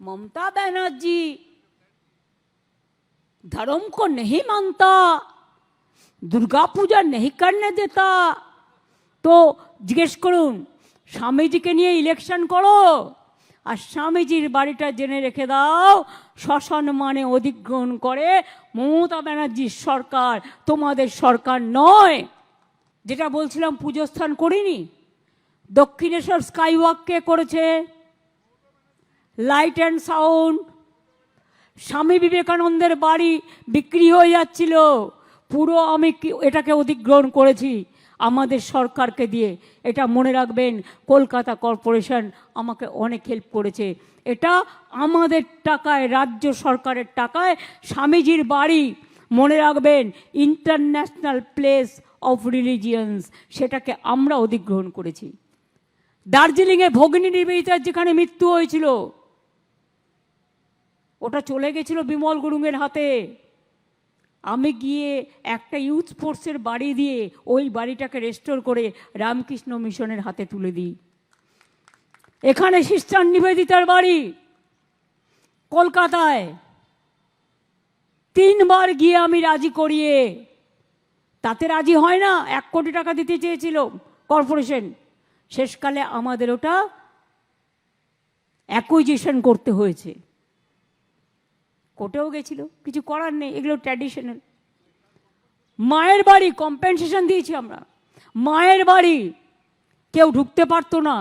ममता बनर्जी धर्म को नहीं मानता दुर्गा पूजा नहीं करने देता তো জিজ্ঞেস করুন স্বামীজিকে নিয়ে ইলেকশন করো আর স্বামীজির বাড়িটা জেনে রেখে দাও শ্মশান মানে অধিগ্রহণ করে মমতা ব্যানার্জির সরকার তোমাদের সরকার নয় যেটা বলছিলাম পুজো স্থান করিনি দক্ষিণেশ্বর স্কাই ওয়াক কে করেছে লাইট অ্যান্ড সাউন্ড স্বামী বিবেকানন্দের বাড়ি বিক্রি হয়ে যাচ্ছিল। পুরো আমি এটাকে অধিগ্রহণ করেছি আমাদের সরকারকে দিয়ে। এটা মনে রাখবেন, কলকাতা কর্পোরেশন আমাকে অনেক হেল্প করেছে। এটা আমাদের টাকায়, রাজ্য সরকারের টাকায় স্বামীজির বাড়ি। মনে রাখবেন ইন্টারন্যাশনাল প্লেস অফ রিলিজিয়ান্স সেটাকে আমরা অধিগ্রহণ করেছি। দার্জিলিংয়ে ভগ্নী নিবেদিতার যেখানে মৃত্যু হয়েছিল ওটা চলে গেছিল বিমল গুরুংয়ের হাতে। আমি গিয়ে একটা ইউথ ফোর্সের বাড়ি দিয়ে ওই বাড়িটাকে রেস্টোর করে রামকৃষ্ণ মিশনের হাতে তুলে দিই। এখানে সিস্টার নিবেদিতার বাড়ি কলকাতায়। তিনবার গিয়ে আমি রাজি করিয়ে। তাতে রাজি হয় না, এক কোটি টাকা দিতে চেয়েছিল কর্পোরেশন শেষকালে আমাদের ওটা অ্যাকুইজিশন করতে হয়েছে। কোর্টেও গেছিল, কিছু করার নেই, এগুলো ট্র্যাডিশনাল মায়ের বাড়ি কম্পেনসেশন দিয়েছি আমরা। মায়ের বাড়ি কেউ ঢুকতে পারতো না।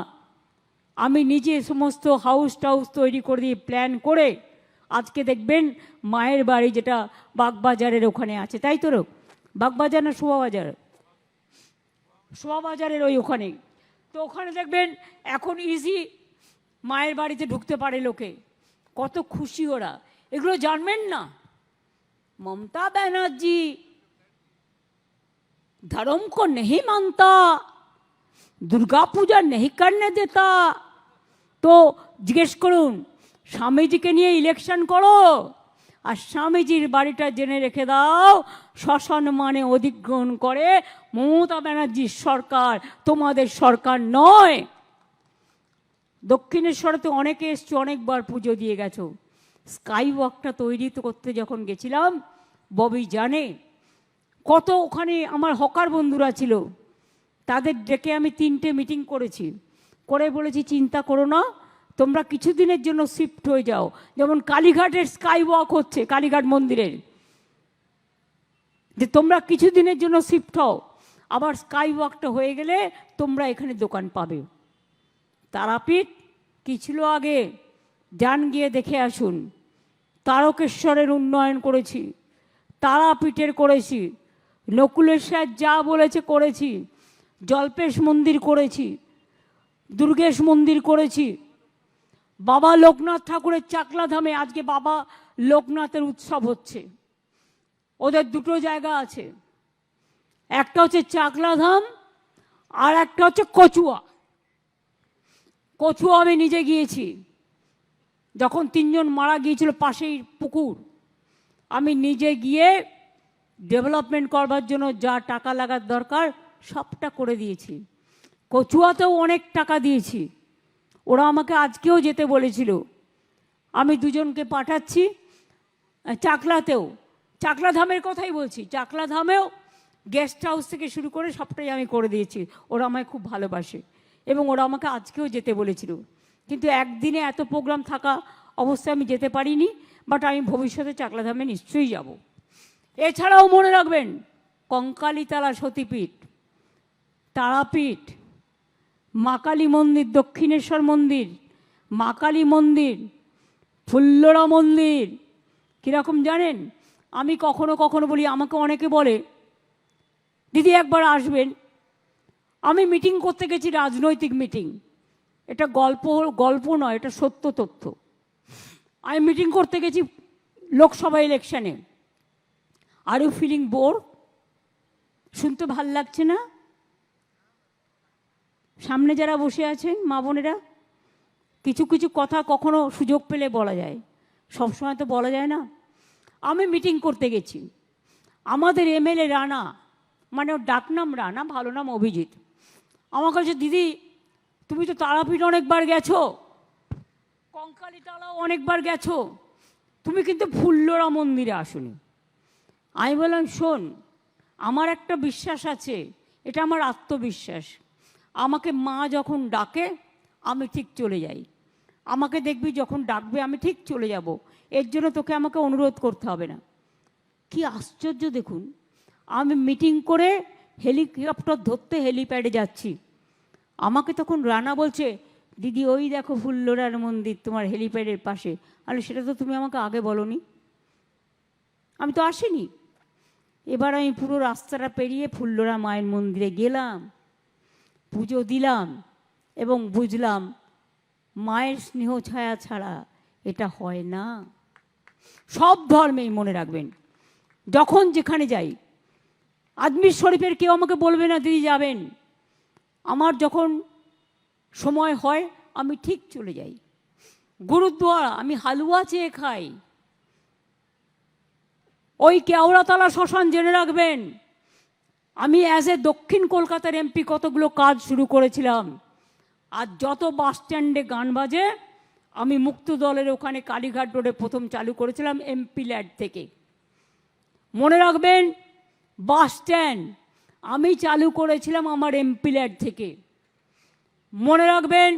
আমি নিজে সমস্ত হাউস টাউস তৈরি করে দিয়ে প্ল্যান করে আজকে দেখবেন মায়ের বাড়ি যেটা বাগবাজারের ওখানে আছে, তাই তো বাগবাজার না শোভাবাজার? শোভাবাজারের ওই ওখানে তো ওখানে দেখবেন এখন ইজি মায়ের বাড়িতে ঢুকতে পারে লোকে। কত খুশি ওরা। এগুলো জানবেন না ममता बनर्जी धर्म को नहीं मानता दुर्गा पूजा नहीं करने देता তো জিজ্ঞেস করুন স্বামীজিকে নিয়ে ইলেকশন করো আর স্বামীজির বাড়িটা জেনে রেখে দাও শ্মশান মানে অধিগ্রহণ করে মমতা ব্যানার্জির সরকার তোমাদের সরকার নয় দক্ষিণেশ্বরে তো অনেকে এসছো অনেকবার পুজো দিয়ে গেছো স্কাই ওয়াকটা তৈরি করতে যখন গেছিলাম, ববি জানে কত ওখানে আমার হকার বন্ধুরা ছিল, তাদের ডেকে আমি তিনটে মিটিং করেছি। করে বলেছি, চিন্তা করো না, তোমরা কিছুদিনের জন্য শিফট হয়ে যাও। যেমন কালীঘাটের স্কাই ওয়াক হচ্ছে, কালীঘাট মন্দিরের। যে তোমরা কিছুদিনের জন্য শিফট হও, আবার স্কাই ওয়াকটা হয়ে গেলে তোমরা এখানে দোকান পাবে। তারাপীঠ কি ছিল আগে? যান গিয়ে দেখে আসুন। তারকেশ্বরের উন্নয়ন করেছি, তারাপীঠের করেছি নকুলেশ্বর যা বলেছে করেছি, জল্পেশ মন্দির করেছি, দুর্গেশ মন্দির করেছি। বাবা লোকনাথ ঠাকুরের চাকলা ধামে আজকে বাবা লোকনাথের উৎসব হচ্ছে। ওদের দুটো জায়গা আছে, একটা হচ্ছে চাকলা ধাম আর একটা হচ্ছে কচুয়া। কচুয়া আমি নিজে গিয়েছি। যখন তিনজন মারা গিয়েছিল পাশেই পুকুর, আমি নিজে গিয়ে ডেভেলপমেন্ট করবার জন্য যা টাকা লাগার দরকার সবটা করে দিয়েছি। কচুয়াতেও অনেক টাকা দিয়েছি। ওরা আমাকে আজকেও যেতে বলেছিল। আমি দুজনকে পাঠাচ্ছি। চাকলাতেও চাকলা ধামের কথাই বলছি। চাকলা ধামেও গেস্ট হাউস থেকে শুরু করে সবটাই আমি করে দিয়েছি। ওরা আমায় খুব ভালোবাসে এবং ওরা আমাকে আজকেও যেতে বলেছিল। কিন্তু একদিনে এত প্রোগ্রাম থাকা অবস্থায় আমি যেতে পারিনি বাট আমি ভবিষ্যতে চাকলা ধামে নিশ্চয়ই যাব। এছাড়াও মনে রাখবেন, কঙ্কালীতলা সতীপীঠ, তারাপীঠ, মা কালী মন্দির, দক্ষিণেশ্বর মন্দির, মা কালী মন্দির, ফুল্লরা মন্দির, কীরকম জানেন? আমি কখনো কখনো বলি, আমাকে অনেকে বলে, দিদি একবার আসবেন। আমি মিটিং করতে গেছি, রাজনৈতিক মিটিং এটা গল্প গল্প নয়, এটা সত্য তথ্য। আমি মিটিং করতে গেছি লোকসভা ইলেকশনে আর ইউ ফিলিং বোর শুনতে ভালো লাগছে না? সামনে যারা বসে আছেন, মা বোনেরা, কিছু কিছু কথা কখনো সুযোগ পেলে বলা যায়। সবসময় তো বলা যায় না। আমি মিটিং করতে গেছি। আমাদের এমএলএ রানা মানে ওর ডাকনাম রানা, ভালো নাম অভিজিৎ। আমার কাছে দিদি তুমি তো তারাপীঠ অনেকবার গেছো। কঙ্কালীতলাও অনেকবার গেছো। তুমি কিন্তু ফুল্লরা মন্দিরে আসুনি। আমি বললাম, শোন, আমার একটা বিশ্বাস আছে, এটা আমার আত্মবিশ্বাস। আমাকে মা যখন ডাকে, আমি ঠিক চলে যাই। আমাকে দেখবি যখন ডাকবে, আমি ঠিক চলে যাব। এর জন্য তোকে আমাকে অনুরোধ করতে হবে না। কি আশ্চর্য দেখুন, আমি মিটিং করে হেলিকপ্টার ধরতে হেলিপ্যাডে যাচ্ছি। আমাকে তখন রানা বলছে, দিদি, ওই দেখো ফুল্লোরার মন্দির তোমার হেলিপ্যাডের পাশে। আরে, সেটা তো তুমি আমাকে আগে বলনি। আমি তো আসিনি। এবার আমি পুরো রাস্তাটা পেরিয়ে ফুল্লোরা মায়ের মন্দিরে গেলাম, পুজো দিলাম এবং বুঝলাম মায়ের স্নেহ ছায়া ছাড়া এটা হয় না। সব ধর্মেই মনে রাখবেন, যখন যেখানে যাই। আজমির শরীফের কেউ আমাকে বলবে না দিদি যাবেন। আমার যখন সময় হয়, আমি ঠিক চলে যাই। গুরুদ্বারা আমি হালুয়া চেয়ে খাই। ওই কেওড়াতলা শ্মশান জেনে রাখবেন, আমি অ্যাজ এ দক্ষিণ কলকাতার এমপি কতগুলো কাজ শুরু করেছিলাম। আর যত বাস স্ট্যান্ডে গান বাজে, আমি মুক্ত দলের ওখানে কালীঘাট রোডে প্রথম চালু করেছিলাম এমপি ল্যাড থেকে। মনে রাখবেন, বাস স্ট্যান্ড আমি চালু করেছিলাম আমার এমপি ল্যাড থেকে। মনে রাখবেন,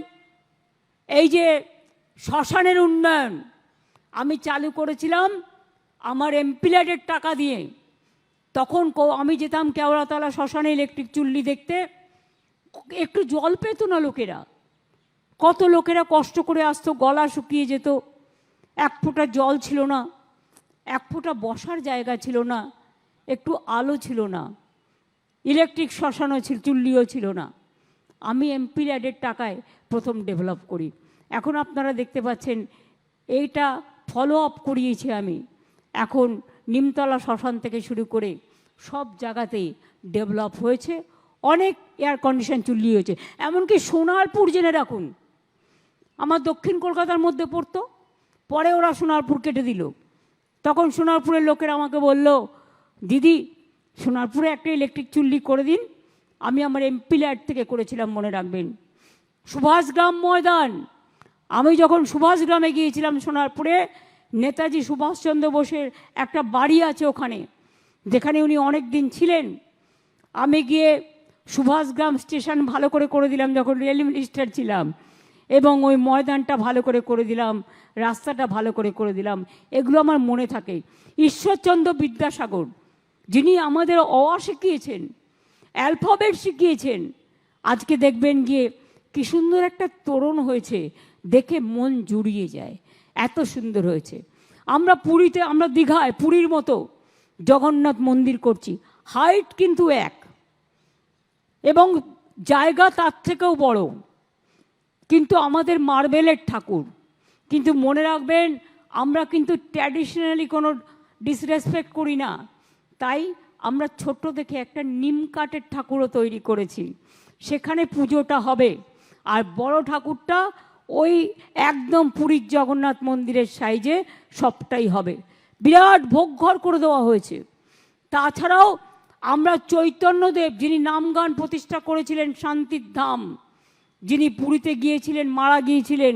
এই যে শ্মশানের উন্নয়ন, আমি চালু করেছিলাম আমার এমপিল্যাডের টাকা দিয়ে। তখন আমি যেতাম কেওড়াতলা শ্মশানে ইলেকট্রিক চুল্লি দেখতে। একটু জল পেতো না লোকেরা। কত লোকেরা কষ্ট করে আসতো, গলা শুকিয়ে যেত। এক ফোঁটা জল ছিল না, এক ফোঁটা বসার জায়গা ছিল না, একটু আলো ছিল না। ইলেকট্রিক শ্মশানও ছিল, চুল্লিও ছিল না। আমি এমপি ল্যাডের টাকায় প্রথম ডেভেলপ করি। এখন আপনারা দেখতে পাচ্ছেন, এইটা ফলো আপ করিয়েছি আমি। এখন নিমতলা শ্মশান থেকে শুরু করে সব জায়গাতেই ডেভেলপ হয়েছে। অনেক এয়ার কন্ডিশন চুল্লি হয়েছে। এমনকি সোনারপুর জেনে রাখুন। আমার দক্ষিণ কলকাতার মধ্যে পড়তো, পরে ওরা সোনারপুর কেটে দিল। তখন সোনারপুরের লোকেরা আমাকে বলল, দিদি সোনারপুরে একটা ইলেকট্রিক চুল্লি করে দিন। আমি আমার এমপি ল্যাড থেকে করেছিলাম, মনে রাখবেন। সুভাষগ্রাম ময়দান। আমি যখন সুভাষগ্রামে গিয়েছিলাম সোনারপুরে, নেতাজি সুভাষচন্দ্র বোসের একটা বাড়ি আছে ওখানে। যেখানে উনি অনেক দিন ছিলেন। আমি গিয়ে সুভাষগ্রাম স্টেশন ভালো করে করে দিলাম যখন রেল মিনিস্টার ছিলাম। এবং ওই ময়দানটা ভালো করে করে দিলাম, রাস্তাটা ভালো করে করে দিলাম। এগুলো আমার মনে থাকে। ঈশ্বরচন্দ্র বিদ্যাসাগর যিনি আমাদের অ শিখিয়েছেন, অ্যালফাবেট শিখিয়েছেন, আজকে দেখবেন গিয়ে কি সুন্দর একটা তোরণ হয়েছে, দেখে মন জুড়িয়ে যায়, এত সুন্দর হয়েছে। আমরা পুরীতে, আমরা দীঘায়, পুরীর মতো জগন্নাথ মন্দির করছি, হাইট কিন্তু এক। এবং জায়গা তার থেকেও বড়। কিন্তু আমাদের মার্বেলের ঠাকুর। কিন্তু মনে রাখবেন, আমরা কিন্তু ট্র্যাডিশনালি কোনো ডিসরেসপেক্ট করি না। তাই আমরা ছোট্ট দেখে একটা নিম কাঠের ঠাকুরও তৈরি করেছি। সেখানে পুজোটা হবে। আর বড় ঠাকুরটা ওই একদম পুরীর জগন্নাথ মন্দিরের সাইজে সবটাই হবে। বিরাট ভোগঘর করে দেওয়া হয়েছে। তাছাড়াও আমরা চৈতন্যদেব, যিনি নামগান প্রতিষ্ঠা করেছিলেন শান্তির ধাম, যিনি পুরীতে গিয়েছিলেন, মারা গিয়েছিলেন,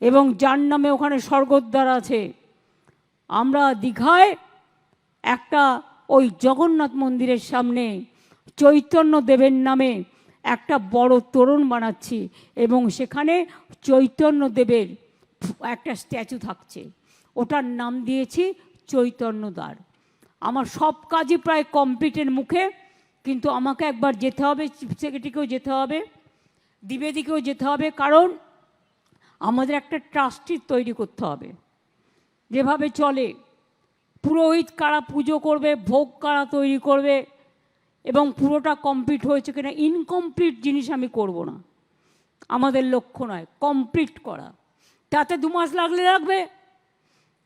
এবং যার নামে ওখানে স্বর্গদ্বার আছে। আমরা দীঘায় একটা ওই জগন্নাথ মন্দিরের সামনে চৈতন্য দেবের নামে একটা বড় তোরণ বানাচ্ছি এবং সেখানে চৈতন্য দেবের একটা স্ট্যাচু থাকছে। ওটার নাম দিয়েছি চৈতন্যদ্বার আমার সব কাজই প্রায় কমপ্লিটের মুখে, কিন্তু আমাকে একবার যেতে হবে, চিফ সেক্রেটারিকেও যেতে হবে, দ্বিবেদীকেও যেতে হবে, কারণ আমাদের একটা ট্রাস্টি তৈরি করতে হবে। যেভাবে চলে পুরোহিত কারা পুজো করবে, ভোগ কারা তৈরি করবে, এবং পুরোটা কমপ্লিট হয়েছে কিনা ইনকমপ্লিট জিনিস আমি করব না। আমাদের লক্ষ্য নয় কমপ্লিট করা। তাতে দু মাস লাগলে লাগবে।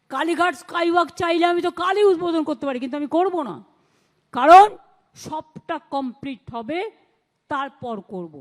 কালীঘাট স্কাইওয়াক চাইলে আমি তো কালই উদ্বোধন করতে পারি, কিন্তু আমি করব না। কারণ সবটা কমপ্লিট হবে, তারপর করব।